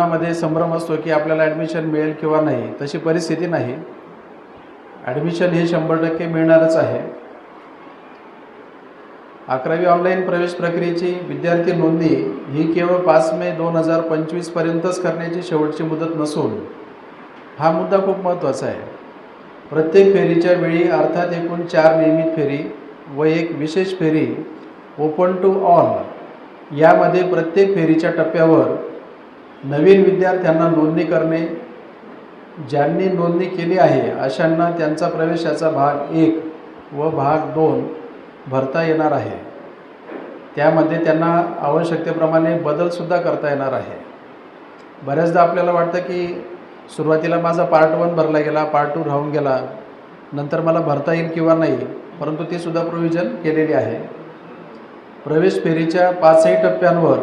मध्ये संभ्रम असतो की आपल्याला ॲडमिशन मिळेल किंवा नाही तशी परिस्थिती नाही. ॲडमिशन हे शंभर टक्के मिळणारच आहे. अकरावी ऑनलाईन प्रवेश प्रक्रियेची विद्यार्थी नोंदणी ही केवळ पाच मे दोन हजार पंचवीसपर्यंतच करण्याची शेवटची मुदत नसून हा मुद्दा खूप महत्त्वाचा आहे. प्रत्येक फेरीच्या वेळी अर्थात एकूण चार नियमित फेरी व एक विशेष फेरी ओपन टू ऑल यामध्ये प्रत्येक फेरीच्या टप्प्यावर नवीन विद्यार्थ्यांना नोंदणी करणे ज्यांनी नोंदणी केली आहे अशांना त्यांचा प्रवेशाचा भाग एक व भाग दोन भरता येणार आहे. त्यामध्ये त्यांना आवश्यकतेप्रमाणे बदलसुद्धा करता येणार आहे. बऱ्याचदा आपल्याला वाटतं की सुरुवातीला माझा पार्ट वन भरला गेला पार्ट टू राहून गेला नंतर मला भरता येईल किंवा नाही परंतु ते सुद्धा प्रोव्हिजन केलेली आहे. प्रवेश फेरीच्या पाचही टप्प्यांवर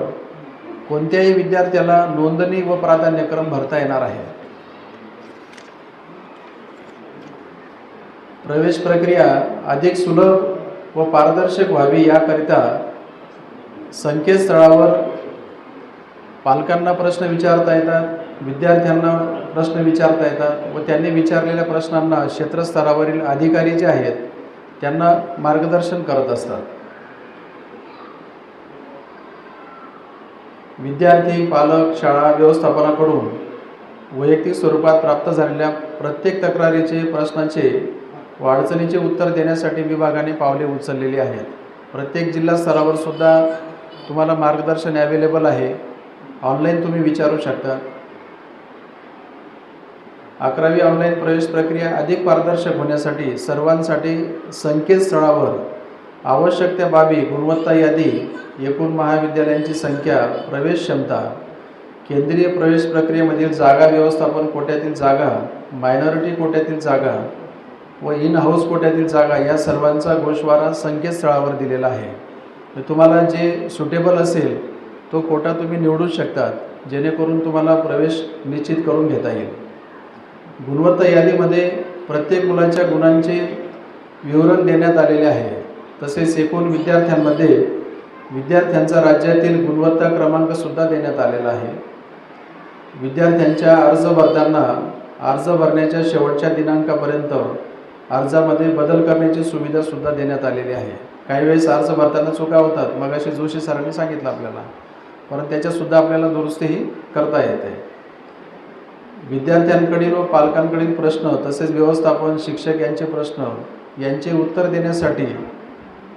कोणत्याही विद्यार्थ्याला नोंदणी व प्राधान्यक्रम भरता येणार आहे. प्रवेश प्रक्रिया अधिक सुलभ व पारदर्शक व्हावी याकरिता संकेतस्थळावर पालकांना प्रश्न विचारता येतात विद्यार्थ्यांना प्रश्न विचारता येतात व त्यांनी विचारलेल्या प्रश्नांना क्षेत्रस्तरावरील अधिकारी जे आहेत त्यांना मार्गदर्शन करत असतात. विद्यार्थी पालक शाळा व्यवस्थापनाकडून वैयक्तिक स्वरूपात प्राप्त झालेल्या प्रत्येक तक्रारीचे प्रश्नाचे व अडचणीचे उत्तर देण्यासाठी विभागाने पावले उचललेली आहेत. प्रत्येक जिल्हा स्तरावर सुद्धा तुम्हाला मार्गदर्शन अवेलेबल आहे. ऑनलाईन तुम्ही विचारू शकता. अकरावी ऑनलाईन प्रवेश प्रक्रिया अधिक पारदर्शक होण्यासाठी सर्वांसाठी संकेतस्थळावर आवश्यक त्या बाबी गुणवत्ता यादी एकूण महाविद्यालयांची संख्या प्रवेश क्षमता केंद्रीय प्रवेश प्रक्रियेमधील जागा व्यवस्थापन कोट्यातील जागा मायनॉरिटी कोट्यातील जागा व इन हाऊस कोट्यातील जागा या सर्वांचा गोषवारा संकेतस्थळावर दिलेला आहे. तुम्हाला जे सुटेबल असेल तो कोटा तुम्ही निवडू शकतात जेणेकरून तुम्हाला प्रवेश निश्चित करून घेता येईल. गुणवत्ता यादीमध्ये प्रत्येक मुलाच्या गुणांचे विवरण देण्यात आलेले आहे. तसेच एकूण विद्यार्थ्यांमध्ये विद्यार्थ्यांचा राज्यातील गुणवत्ता क्रमांकसुद्धा देण्यात आलेला आहे. विद्यार्थ्यांच्या अर्ज भरताना अर्ज भरण्याच्या शेवटच्या दिनांकापर्यंत अर्जामध्ये बदल करण्याची सुविधासुद्धा देण्यात आलेली आहे. काही वेळेस अर्ज भरताना चुका होतात मग अशी जोशी सरांनी सांगितलं आपल्याला. परंतु त्याच्यातसुद्धा आपल्याला दुरुस्तीही करता येते. विद्यार्थ्यांकडील व पालकांकडील प्रश्न तसेच व्यवस्थापन शिक्षक यांचे प्रश्न यांचे उत्तर देण्यासाठी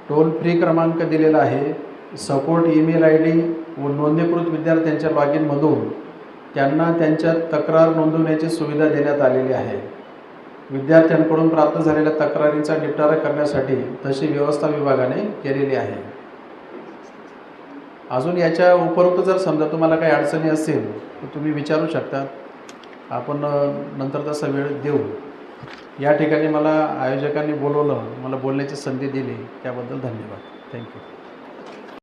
टोल फ्री क्रमांक दिलेला आहे. सपोर्ट ईमेल आय डी व नोंदणीकृत विद्यार्थ्यांच्या लॉग इनमधून त्यांना त्यांच्या तक्रार नोंदवण्याची सुविधा देण्यात आलेली आहे. विद्यार्थ्यांकडून प्राप्त झालेल्या तक्रारींचा निपटारा करण्यासाठी तशी व्यवस्था विभागाने केलेली आहे. अजून याच्या उपरोक्त जर समजा तुम्हाला काही अडचणी असेल तर तुम्ही विचारू शकता. आपण नंतर तसा वेळ देऊ. या ठिकाणी मला आयोजकांनी बोलवलं मला बोलण्याची संधी दिली त्याबद्दल धन्यवाद. थँक्यू